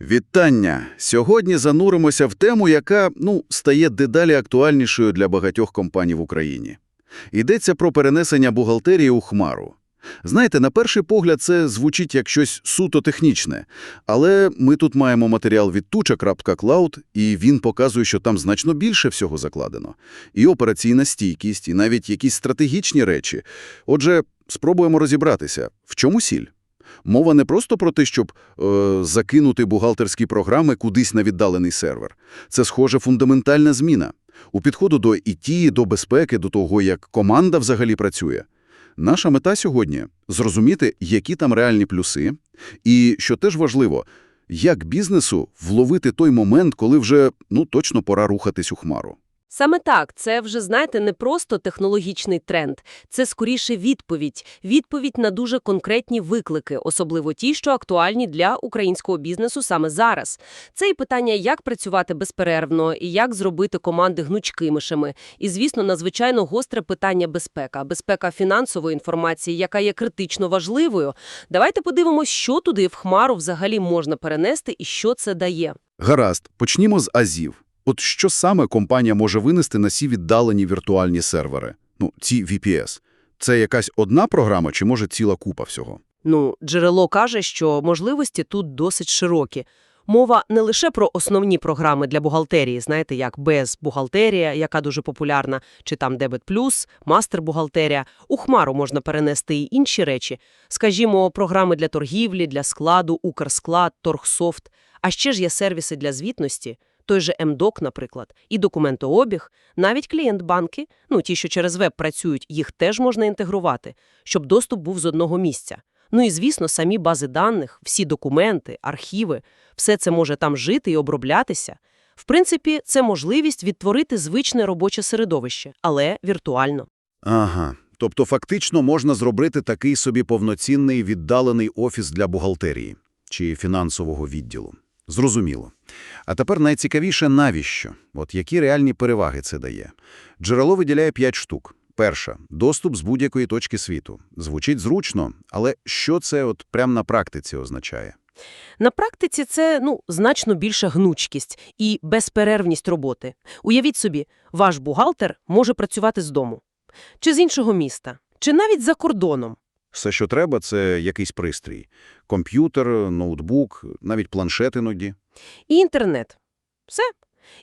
Вітання! Сьогодні зануримося в тему, яка, ну, стає дедалі актуальнішою для багатьох компаній в Україні. Йдеться про перенесення бухгалтерії у Хмару. Знаєте, на перший погляд це звучить як щось суто технічне, але ми тут маємо матеріал від Tucha.cloud, і він показує, що там значно більше всього закладено. І операційна стійкість, і навіть якісь стратегічні речі. Отже, спробуємо розібратися, в чому сіль? Мова не просто про те, щоб е, закинути бухгалтерські програми кудись на віддалений сервер. Це, схоже, фундаментальна зміна. У підходу до ІТ, до безпеки, до того, як команда взагалі працює. Наша мета сьогодні – зрозуміти, які там реальні плюси, і, що теж важливо, як бізнесу вловити той момент, коли вже, ну, точно пора рухатись у хмару. Саме так, це вже, знаєте, не просто технологічний тренд, це скоріше відповідь. Відповідь на дуже конкретні виклики, особливо ті, що актуальні для українського бізнесу саме зараз. Це і питання, як працювати безперервно, і як зробити команди гнучкимишами. І, звісно, надзвичайно гостре питання безпека. Безпека фінансової інформації, яка є критично важливою. Давайте подивимось, що туди в хмару взагалі можна перенести і що це дає. Гаразд, почнімо з АЗів. От що саме компанія може винести на ці віддалені віртуальні сервери? Ну, ці VPS. Це якась одна програма чи, може, ціла купа всього? Ну, джерело каже, що можливості тут досить широкі. Мова не лише про основні програми для бухгалтерії, знаєте, як без-бухгалтерія, яка дуже популярна, чи там Дебет Плюс, мастер-бухгалтерія. У Хмару можна перенести і інші речі. Скажімо, програми для торгівлі, для складу, Укрсклад, Торгсофт. А ще ж є сервіси для звітності, той же МДОК, наприклад, і документообіг, навіть клієнт-банки, ну ті, що через веб працюють, їх теж можна інтегрувати, щоб доступ був з одного місця. Ну і, звісно, самі бази даних, всі документи, архіви, все це може там жити і оброблятися. В принципі, це можливість відтворити звичне робоче середовище, але віртуально. Ага. Тобто фактично можна зробити такий собі повноцінний віддалений офіс для бухгалтерії чи фінансового відділу. Зрозуміло. А тепер найцікавіше навіщо? От які реальні переваги це дає? Джерело виділяє 5 штук. Перша – доступ з будь-якої точки світу. Звучить зручно, але що це от прямо на практиці означає? На практиці це ну, значно більша гнучкість і безперервність роботи. Уявіть собі, ваш бухгалтер може працювати з дому. Чи з іншого міста, чи навіть за кордоном. Все, що треба – це якийсь пристрій. Комп'ютер, ноутбук, навіть планшет іноді. І інтернет. Все.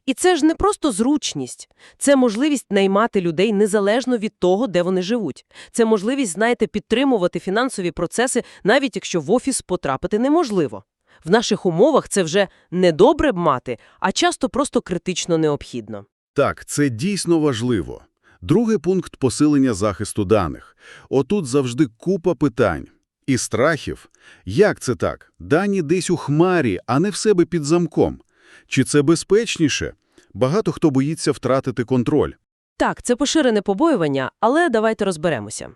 І це ж не просто зручність. Це можливість наймати людей незалежно від того, де вони живуть. Це можливість, знаєте, підтримувати фінансові процеси, навіть якщо в офіс потрапити неможливо. В наших умовах це вже не добре б мати, а часто просто критично необхідно. Так, це дійсно важливо. Другий пункт – посилення захисту даних. Отут завжди купа питань. І страхів. Як це так? Дані десь у хмарі, а не в себе під замком. Чи це безпечніше? Багато хто боїться втратити контроль. Так, це поширене побоювання, але давайте розберемося.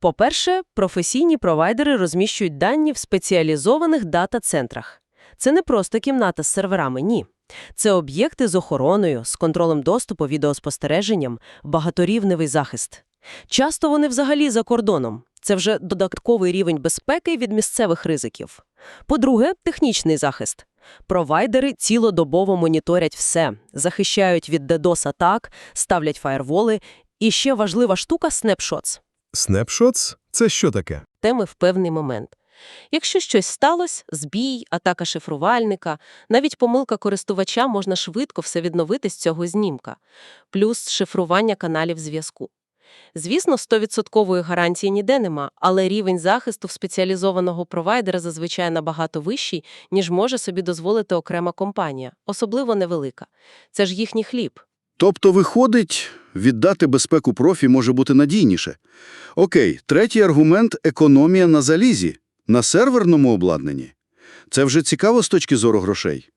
По-перше, професійні провайдери розміщують дані в спеціалізованих дата-центрах. Це не просто кімната з серверами, ні. Це об'єкти з охороною, з контролем доступу, відеоспостереженням, багаторівневий захист. Часто вони взагалі за кордоном. Це вже додатковий рівень безпеки від місцевих ризиків. По-друге, технічний захист. Провайдери цілодобово моніторять все, захищають від DDoS-атак, ставлять фаєрволи. І ще важлива штука – снапшотс. Snapshots – це що таке? Теми в певний момент. Якщо щось сталося, збій, атака шифрувальника, навіть помилка користувача, можна швидко все відновити з цього знімка. Плюс шифрування каналів зв'язку. Звісно, 100% гарантії ніде нема, але рівень захисту в спеціалізованого провайдера зазвичай набагато вищий, ніж може собі дозволити окрема компанія, особливо невелика. Це ж їхній хліб. Тобто, виходить, віддати безпеку профі може бути надійніше. Окей, третій аргумент – економія на залізі, на серверному обладнанні. Це вже цікаво з точки зору грошей.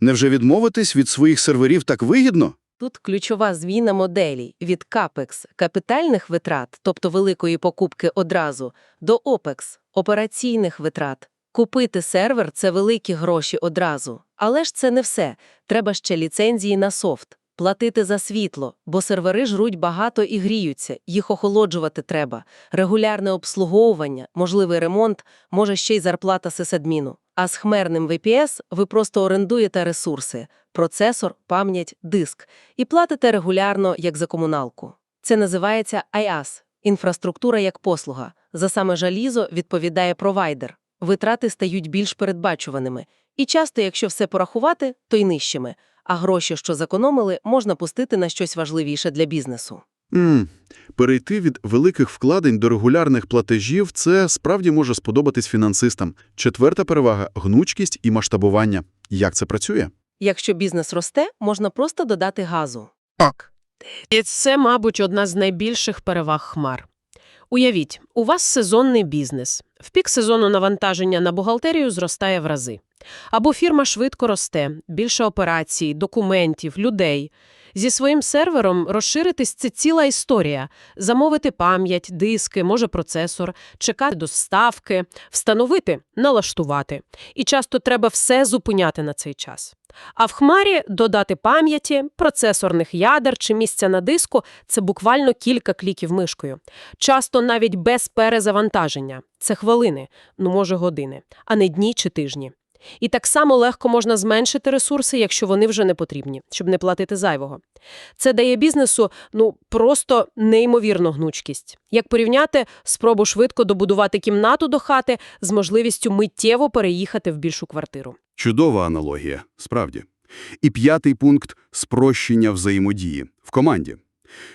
Невже відмовитись від своїх серверів так вигідно? Тут ключова зміна моделі від CAPEX – капітальних витрат, тобто великої покупки одразу, до OPEX – операційних витрат. Купити сервер – це великі гроші одразу. Але ж це не все. Треба ще ліцензії на софт, Платити за світло, бо сервери жруть багато і гріються, їх охолоджувати треба. Регулярне обслуговування, можливий ремонт, може ще й зарплата сисадміну. А з хмерним VPS ви просто орендуєте ресурси – процесор, пам'ять, диск – і платите регулярно, як за комуналку. Це називається IaaS – інфраструктура як послуга. За саме жалізо відповідає провайдер. Витрати стають більш передбачуваними. І часто, якщо все порахувати, то й нижчими. А гроші, що зекономили, можна пустити на щось важливіше для бізнесу. М, Перейти від великих вкладень до регулярних платежів – це справді може сподобатись фінансистам. Четверта перевага – гнучкість і масштабування. Як це працює? Якщо бізнес росте, можна просто додати газу. Так. І це, мабуть, одна з найбільших переваг хмар. Уявіть, у вас сезонний бізнес. В пік сезону навантаження на бухгалтерію зростає в рази. Або фірма швидко росте, більше операцій, документів, людей. Зі своїм сервером розширитись – це ціла історія. Замовити пам'ять, диски, може процесор, чекати доставки, встановити, налаштувати. І часто треба все зупиняти на цей час. А в хмарі додати пам'яті, процесорних ядер чи місця на диску – це буквально кілька кліків мишкою. Часто навіть без перезавантаження. Це хвилини, ну може години, а не дні чи тижні. І так само легко можна зменшити ресурси, якщо вони вже не потрібні, щоб не платити зайвого. Це дає бізнесу ну просто неймовірну гнучкість. Як порівняти спробу швидко добудувати кімнату до хати з можливістю миттєво переїхати в більшу квартиру. Чудова аналогія, справді. І п'ятий пункт – спрощення взаємодії в команді.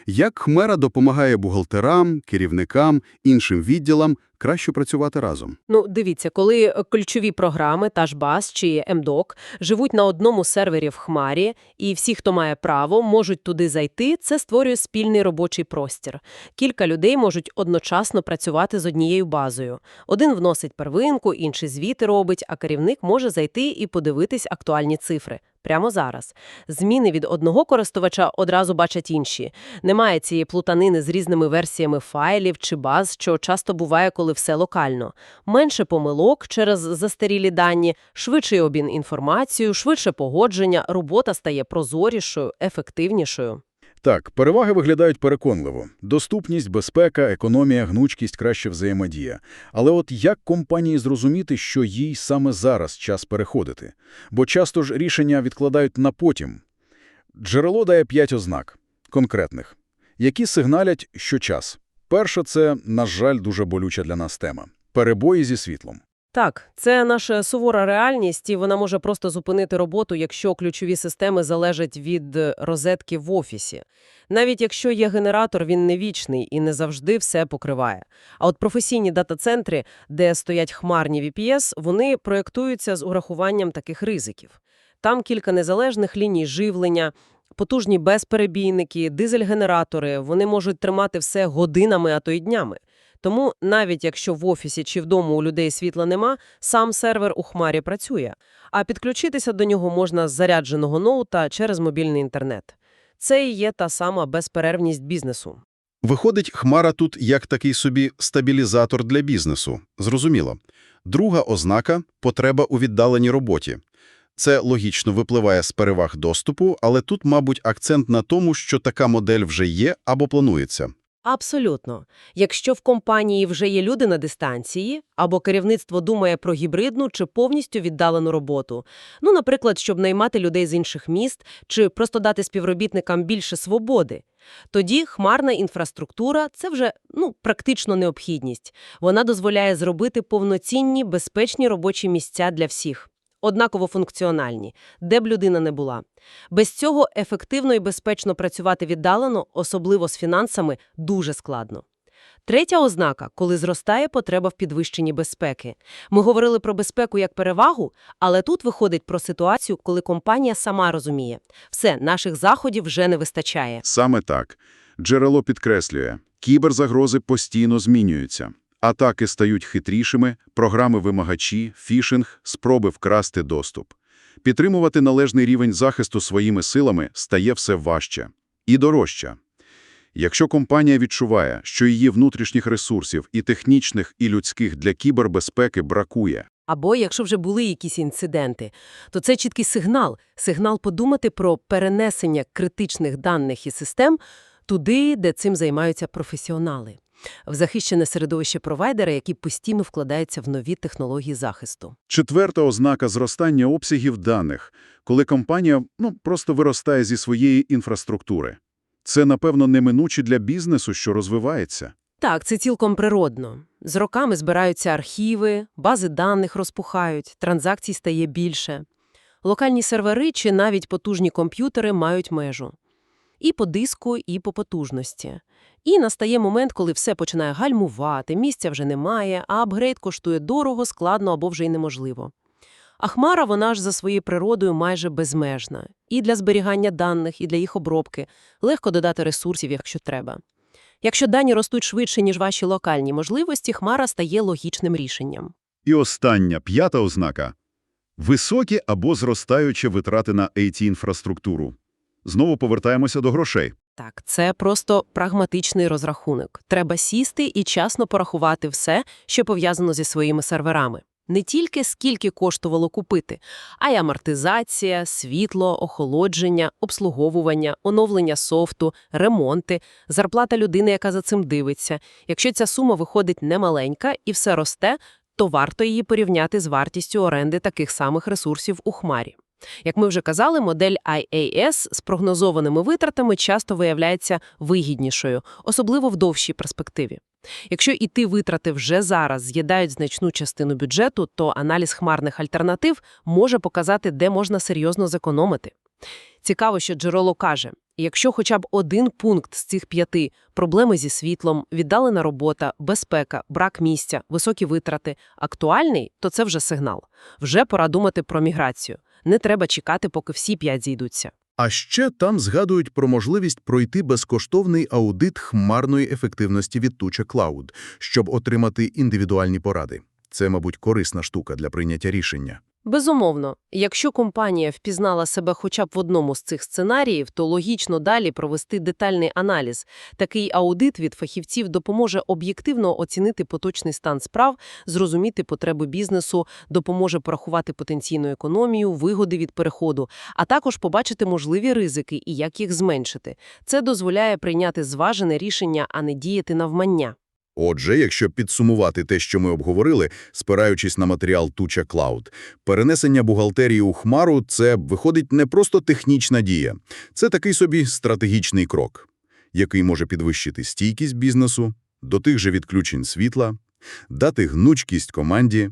Як Хмера допомагає бухгалтерам, керівникам, іншим відділам краще працювати разом? Ну, дивіться, коли ключові програми, та ж BAS чи МДОК, живуть на одному сервері в Хмарі, і всі, хто має право, можуть туди зайти, це створює спільний робочий простір. Кілька людей можуть одночасно працювати з однією базою. Один вносить первинку, інший звіти робить, а керівник може зайти і подивитись актуальні цифри. Прямо зараз. Зміни від одного користувача одразу бачать інші. Немає цієї плутанини з різними версіями файлів чи баз, що часто буває, коли все локально. Менше помилок через застарілі дані, швидший обмін інформацією, швидше погодження, робота стає прозорішою, ефективнішою. Так, переваги виглядають переконливо. Доступність, безпека, економія, гнучкість, краща взаємодія. Але от як компанії зрозуміти, що їй саме зараз час переходити? Бо часто ж рішення відкладають на потім. Джерело дає п'ять ознак, конкретних, які сигналять, що час. Перше – це, на жаль, дуже болюча для нас тема – перебої зі світлом. Так, це наша сувора реальність, і вона може просто зупинити роботу, якщо ключові системи залежать від е, розетки в офісі. Навіть якщо є генератор, він не вічний і не завжди все покриває. А от професійні дата-центри, де стоять хмарні VPS, вони проєктуються з урахуванням таких ризиків. Там кілька незалежних ліній живлення, потужні безперебійники, дизель-генератори, вони можуть тримати все годинами, а то й днями. Тому навіть якщо в офісі чи вдома у людей світла нема, сам сервер у хмарі працює, а підключитися до нього можна з зарядженого ноута через мобільний інтернет. Це і є та сама безперервність бізнесу. Виходить, Хмара тут як такий собі стабілізатор для бізнесу. Зрозуміло. Друга ознака – потреба у віддаленій роботі. Це логічно випливає з переваг доступу, але тут, мабуть, акцент на тому, що така модель вже є або планується. Абсолютно. Якщо в компанії вже є люди на дистанції, або керівництво думає про гібридну чи повністю віддалену роботу, ну, наприклад, щоб наймати людей з інших міст, чи просто дати співробітникам більше свободи, тоді хмарна інфраструктура – це вже ну, практично необхідність. Вона дозволяє зробити повноцінні, безпечні робочі місця для всіх. Однаково функціональні, де б людина не була. Без цього ефективно і безпечно працювати віддалено, особливо з фінансами, дуже складно. Третя ознака – коли зростає потреба в підвищенні безпеки. Ми говорили про безпеку як перевагу, але тут виходить про ситуацію, коли компанія сама розуміє – все, наших заходів вже не вистачає. Саме так. Джерело підкреслює, кіберзагрози постійно змінюються. Атаки стають хитрішими, програми-вимагачі, фішинг, спроби вкрасти доступ. Підтримувати належний рівень захисту своїми силами стає все важче і дорожче. Якщо компанія відчуває, що її внутрішніх ресурсів і технічних, і людських для кібербезпеки бракує, Або якщо вже були якісь інциденти, то це чіткий сигнал, сигнал подумати про перенесення критичних даних і систем туди, де цим займаються професіонали, в захищене середовище провайдера, які постійно вкладаються в нові технології захисту. Четверта ознака зростання обсягів даних, коли компанія ну, просто виростає зі своєї інфраструктури. Це, напевно, неминуче для бізнесу, що розвивається. Так, це цілком природно. З роками збираються архіви, бази даних розпухають, транзакцій стає більше. Локальні сервери чи навіть потужні комп'ютери мають межу. І по диску, і по потужності. І настає момент, коли все починає гальмувати, місця вже немає, а апгрейд коштує дорого, складно або вже й неможливо. А Хмара, вона ж за своєю природою майже безмежна. І для зберігання даних, і для їх обробки. Легко додати ресурсів, якщо треба. Якщо дані ростуть швидше, ніж ваші локальні можливості, Хмара стає логічним рішенням. І остання, п'ята ознака – високі або зростаючі витрати на IT-інфраструктуру. Знову повертаємося до грошей. Так, це просто прагматичний розрахунок. Треба сісти і часно порахувати все, що пов'язано зі своїми серверами. Не тільки скільки коштувало купити, а й амортизація, світло, охолодження, обслуговування, оновлення софту, ремонти, зарплата людини, яка за цим дивиться. Якщо ця сума виходить немаленька і все росте, то варто її порівняти з вартістю оренди таких самих ресурсів у Хмарі. Як ми вже казали, модель IAS з прогнозованими витратами часто виявляється вигіднішою, особливо в довшій перспективі. Якщо і ті витрати вже зараз з'їдають значну частину бюджету, то аналіз хмарних альтернатив може показати, де можна серйозно зекономити. Цікаво, що джерело каже, якщо хоча б один пункт з цих п'яти – проблеми зі світлом, віддалена робота, безпека, брак місця, високі витрати – актуальний, то це вже сигнал. Вже пора думати про міграцію. Не треба чекати, поки всі п'ять зійдуться. А ще там згадують про можливість пройти безкоштовний аудит хмарної ефективності від Туча Cloud, щоб отримати індивідуальні поради. Це, мабуть, корисна штука для прийняття рішення. Безумовно, якщо компанія впізнала себе хоча б в одному з цих сценаріїв, то логічно далі провести детальний аналіз. Такий аудит від фахівців допоможе об'єктивно оцінити поточний стан справ, зрозуміти потреби бізнесу, допоможе порахувати потенційну економію, вигоди від переходу, а також побачити можливі ризики і як їх зменшити. Це дозволяє прийняти зважене рішення, а не діяти навмання. Отже, якщо підсумувати те, що ми обговорили, спираючись на матеріал Туча Cloud, перенесення бухгалтерії у Хмару – це виходить не просто технічна дія. Це такий собі стратегічний крок, який може підвищити стійкість бізнесу, до тих же відключень світла, дати гнучкість команді,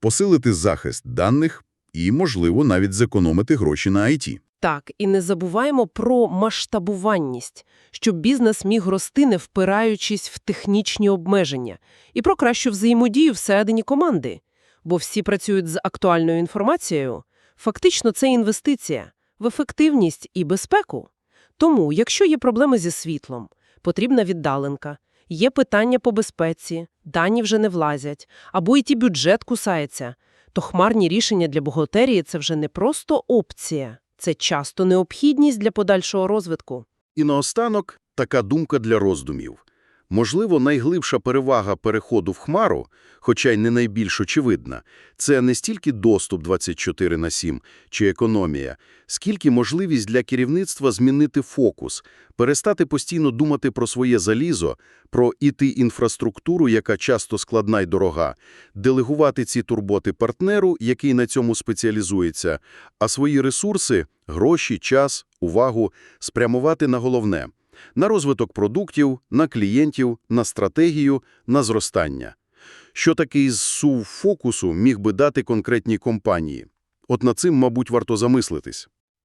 посилити захист даних і, можливо, навіть зекономити гроші на IT. Так, і не забуваємо про масштабуванність, щоб бізнес міг рости, не впираючись в технічні обмеження, і про кращу взаємодію всередині команди. Бо всі працюють з актуальною інформацією. Фактично, це інвестиція в ефективність і безпеку. Тому, якщо є проблеми зі світлом, потрібна віддаленка, є питання по безпеці, дані вже не влазять, або і ті бюджет кусається, то хмарні рішення для бухгалтерії – це вже не просто опція. Це часто необхідність для подальшого розвитку. І наостанок така думка для роздумів. Можливо, найглибша перевага переходу в Хмару, хоча й не найбільш очевидна, це не стільки доступ 24 на 7 чи економія, скільки можливість для керівництва змінити фокус, перестати постійно думати про своє залізо, про ІТ-інфраструктуру, яка часто складна й дорога, делегувати ці турботи партнеру, який на цьому спеціалізується, а свої ресурси – гроші, час, увагу – спрямувати на головне – на розвиток продуктів, на клієнтів, на стратегію, на зростання. Що такий зсув фокусу міг би дати конкретній компанії? От над цим, мабуть, варто замислитись.